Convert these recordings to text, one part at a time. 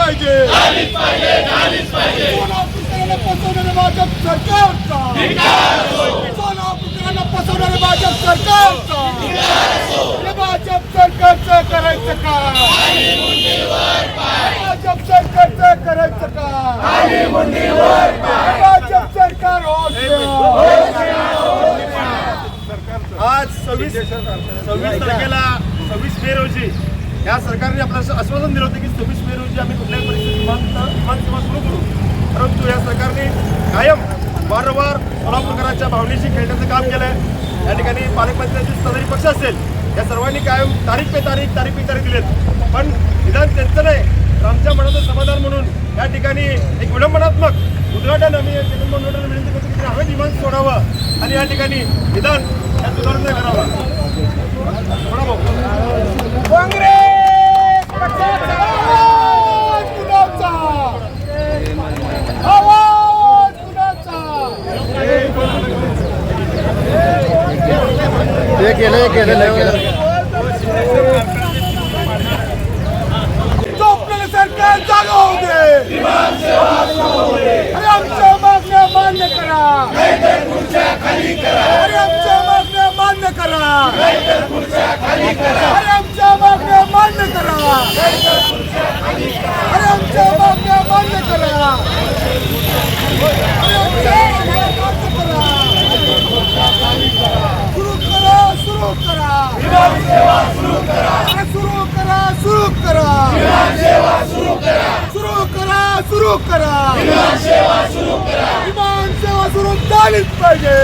पाहिजे. फसवणारे भाजप सरकारचा? पिकांना फसवणारे भाजप सरकारचा? हे भाजप सरकारचं करायचं का? भाजप सरकारचं करायचं का? भाजप सरकार आज सव्वीस सव्वीस तारखेला सव्वीस मे रोजी या सरकारने आपल्याला आश्वासन दिलं होतं की सव्वीस मे रोजी आम्ही कुठल्याही परिस्थितीत विमान विमान सुरू करू. परंतु या सरकारने कायम वारंवार सोलापूरकरांच्या भावनेशी खेळण्याचं काम केलं आहे या ठिकाणी पालकमंत्र्यांचे सदरी पक्ष असेल या सर्वांनी कायम तारीख पे तारीख तारीख पे तारीख दिलेत. पण निदान त्यांचं नाही तर आमच्या मनाचं समाधान म्हणून या ठिकाणी एक विडंबनात्मक उद्घाटन आम्ही जगनमोहन विनंती करतो की हवे विमान सोडावं आणि या ठिकाणी निदान या सुधारणा करावा थोडा भाऊ काँग्रेस पक्षाचा आवाज कुणाचा आवाज कुणाचा हे केलं हे केलं हे केलं झोपलेलं सरकार जागा होऊ दे अरे आमच्या मागण्या मान्य करा अरे आमच्या मागण्या मान्य करा अरे आमच्या मागण्या मान्य करा अरे आमच्या मागण्या मान्य करा अरे आमच्या मागण्या मान्य करा सुरू करा सुरू करा सुरू करा सुरू करा सुरू करा सुरू करा सुरू करा. विमान सेवा सुरू झालीच पाहिजे.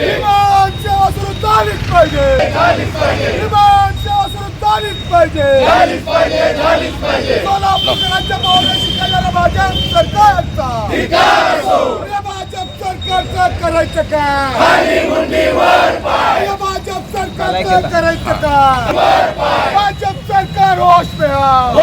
विमान सेवा सुरू झालीच पाहिजे. विमान सेवा सुरू झालीच पाहिजे. सोलापूरकरांच्या पावले शिकायला भाजप सरकारचा. या भाजप सरकारचा करायचं का? या भाजप सरकारचा करायचं का? भाजप सरकार होश में आओ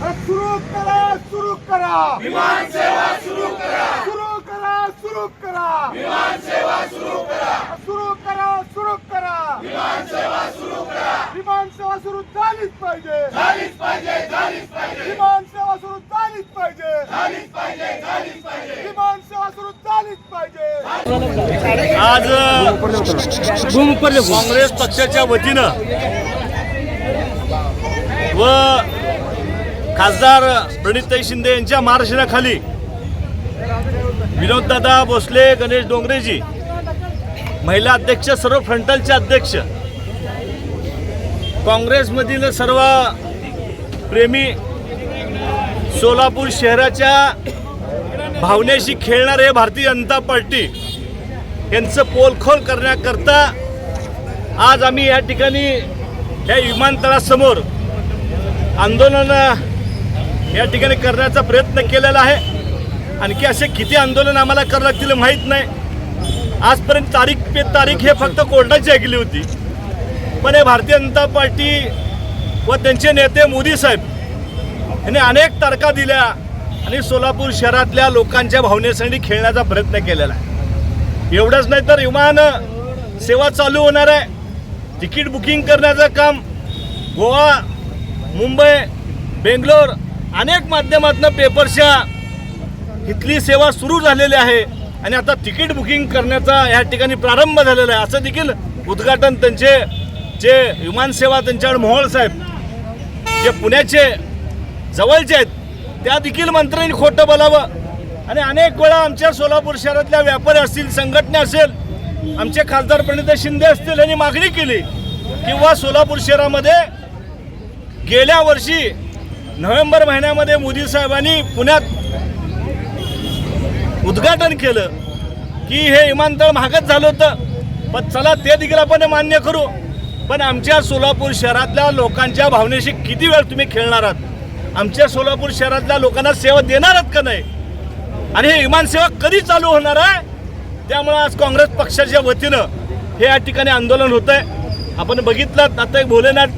अरे सुरू करा सुरू करा. विमान सेवा सुरू करा. सुरू करा सुरू करा. विमान सेवा सुरू करा. सुरू करा सुरू करा. विमान सेवा सुरू करा. विमान सेवा सुरू झालीच पाहिजे. झालीच पाहिजे झालीच पाहिजे. विमान सेवा सुरू झालीच पाहिजे. झालीच पाहिजे झालीच पाहिजे. विमान सेवा सुरू झालीच पाहिजे. आज काँग्रेस पक्षाच्या वतीनं व खासदार प्रणितताई शिंदे यांच्या मार्गदर्शनाखाली विनोददादा भोसले गणेश डोंगरेजी महिला अध्यक्ष सर्व फ्रंटलचे अध्यक्ष काँग्रेसमधील सर्व प्रेमी सोलापूर शहराच्या भावनेशी खेळणारे भारतीय जनता पार्टी यांचं पोलखोल करण्याकरता आज आम्ही या ठिकाणी या विमानतळासमोर आंदोलन या ठिकाणी करण्याचा प्रयत्न केलेला आहे. आणखी असे किती आंदोलन आम्हाला करावं लागतील माहीत नाही. आजपर्यंत तारीख पे तारीख हे फक्त कोर्टाची ऐकली होती. पण हे भारतीय जनता पार्टी व त्यांचे नेते मोदी साहेब यांनी अनेक तारखा दिल्या आणि सोलापूर शहरातल्या लोकांच्या भावनेसाठी खेळण्याचा प्रयत्न केलेला आहे. एवढंच नाही तर विमान सेवा चालू होणार आहे. तिकीट बुकिंग करण्याचं काम गोवा मुंबई बेंगलोर अनेक माध्यमातून पेपरच्या इथली सेवा सुरू झालेली आहे आणि आता तिकीट बुकिंग करण्याचा या ठिकाणी प्रारंभ झालेला आहे. असं देखील उद्घाटन त्यांचे जे विमानसेवा त्यांच्याकडे मोहोळ साहेब जे पुण्याचे जवळचे आहेत त्या देखील मंत्र्यांनी खोटं बोलावं. आणि अनेक वेळा आमच्या सोलापूर शहरातल्या व्यापारी असतील संघटना असेल आमचे खासदार प्रणित शिंदे असतील यांनी मागणी केली किंवा सोलापूर शहरामध्ये गेल्या वर्षी नोव्हेंबर महिन्यामध्ये मोदी साहेबांनी पुण्यात उद्घाटन केलं की हे विमानतळ महागच झालं होतं. पण चला ते देखील आपण मान्य करू. पण आमच्या सोलापूर शहरातल्या लोकांच्या भावनेशी किती वेळ तुम्ही खेळणार आहात? आमच्या सोलापूर शहरातल्या लोकांना सेवा देणार आहात का नाही? आणि हे विमानसेवा कधी चालू होणार आहे? त्यामुळं आज काँग्रेस पक्षाच्या वतीनं हे या ठिकाणी आंदोलन होत आहे आपण बघितलं आता एक भोलेनाथ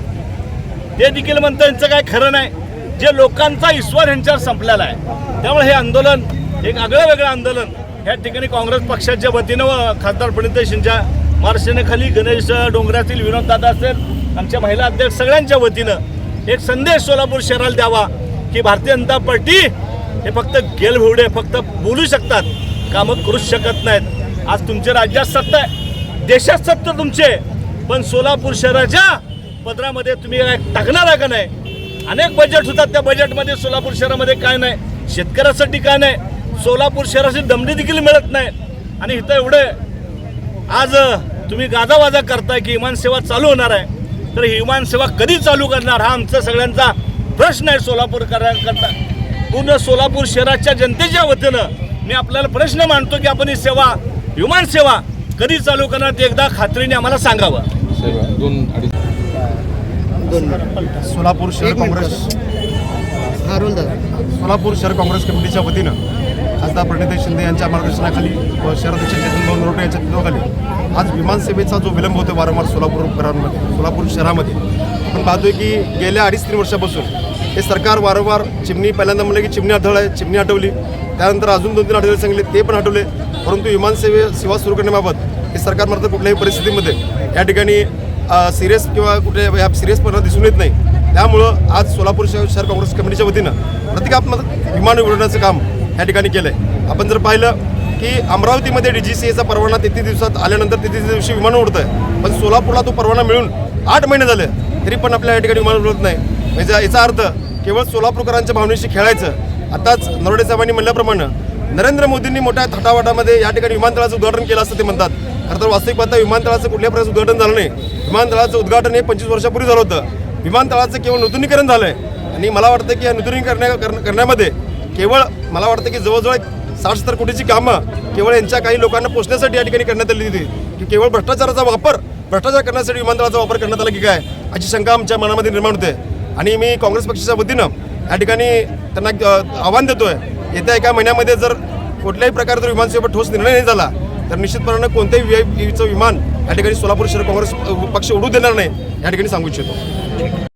ते देखील म्हणतं यांचं काय खरं नाही. जे लोकांचा ईश्वर यांच्यावर संपलेला आहे. त्यामुळे हे आंदोलन एक आगळं वेगळं आंदोलन या ठिकाणी काँग्रेस पक्षाच्या वतीनं व खासदार प्रणित शिंच्या मार्गदर्शनाखाली गणेश डोंगरातील विनोददादा असेल आमच्या महिला अध्यक्ष सगळ्यांच्या वतीनं एक संदेश सोलापूर शहराला द्यावा की भारतीय जनता पार्टी हे फक्त गेलभेवडे फक्त बोलू शकतात. कामं करूच शकत नाहीत. आज तुमच्या राज्यात सत्ता आहे. देशात सत्ता तुमचे पण सोलापूर शहराच्या पदरामध्ये तुम्ही काय टाकणार आहे का नाही? अनेक बजेट होतात. त्या बजेटमध्ये सोलापूर शहरामध्ये काय नाही. शेतकऱ्यासाठी काय नाही. सोलापूर शहराची दमडी देखील मिळत नाही. आणि इथं एवढे आज तुम्ही गाजावाजा करताय की विमानसेवा चालू होणार आहे. तर ही सेवा कधी चालू करणार हा आमचा सगळ्यांचा प्रश्न आहे सोलापूर करण्याकरता. पूर्ण सोलापूर शहराच्या जनतेच्या वतीनं मी आपल्याला प्रश्न मांडतो की आपण ही सेवा विमान सेवा कधी चालू करणार ते एकदा खात्रीने आम्हाला सांगावं. दोन सोलापूर शहर काँग्रेस. हा रोल दादा. सोलापूर शहर काँग्रेस कमिटीच्या वतीनं खासदार प्रणित शिंदे यांच्या मार्गदर्शनाखाली व शहराध्यक्ष चेतन भाऊ नरोटे यांच्या नेतृत्वाखाली आज विमानसेवेचा जो विलंब होतो वारंवार सोलापूरकरांमध्ये सोलापूर शहरामध्ये आपण पाहतोय की गेल्या अडीच तीन वर्षापासून हे सरकार वारंवार चिमणी पहिल्यांदा म्हणलं की चिमणी आढळ आहे चिमणी हटवली त्यानंतर अजून दोन तीन आठवडे सांगितले ते पण हटवले परंतु विमानसेवे सेवा सुरू करण्याबाबत हे सरकार मात्र कुठल्याही परिस्थितीमध्ये या ठिकाणी सिरियस किंवा कुठे या सिरियसपणा दिसून येत नाही. त्यामुळं आज सोलापूर शहर काँग्रेस कमिटीच्या वतीनं प्रतिकात्मक विमान उघडण्याचं काम या ठिकाणी केलं आहे आपण जर पाहिलं की अमरावतीमध्ये डी जी सी एचा परवाना तेहतीस दिवसात आल्यानंतर तेहतीस दिवशी विमान उडतं आहे पण सोलापूरला तो परवाना मिळून आठ महिने झाले तरी पण आपल्या या ठिकाणी विमान उडत नाही. म्हणजे याचा अर्थ केवळ सोलापूरकरांच्या भावनेशी खेळायचं. आताच नरोडे साहेबांनी म्हणल्याप्रमाणे नरेंद्र मोदींनी मोठ्या थाटावाटामध्ये या ठिकाणी विमानतळाचं उद्घाटन केलं असं ते म्हणतात. खरं तर वास्तविक पाहता विमानतळाचं कुठल्या प्रकारचं उद्घाटन झालं नाही. विमानतळाचं उद्घाटन हे पंचवीस वर्षापूर्वी झालं होतं. विमानतळाचं केवळ नूतनीकरण झालं आहे आणि मला वाटतं की या नूतनीकरण करण्यामध्ये केवळ मला वाटतं की जवळजवळ साठ सत्तर कोटीची कामं केवळ यांच्या काही लोकांना पोचण्यासाठी या ठिकाणी करण्यात आली होती. की केवळ भ्रष्टाचाराचा वापर भ्रष्टाचार करण्यासाठी विमानतळाचा वापर करण्यात आला की काय? अशी शंका आमच्या मनामध्ये निर्माण होते. आणि मी काँग्रेस पक्षाच्या वतीनं या ठिकाणी त्यांना आव्हान देतो आव्हान देतोय. येत्या एका महिन्यामध्ये जर कुठल्याही प्रकारे जर विमानसेवेवर ठोस निर्णय नाही झाला तर निश्चितपणानं कोणत्याही व्ही आय पीचं विमान या ठिकाणी सोलापूर शहर काँग्रेस पक्ष उडू देणार नाही या ठिकाणी सांगू इच्छितो.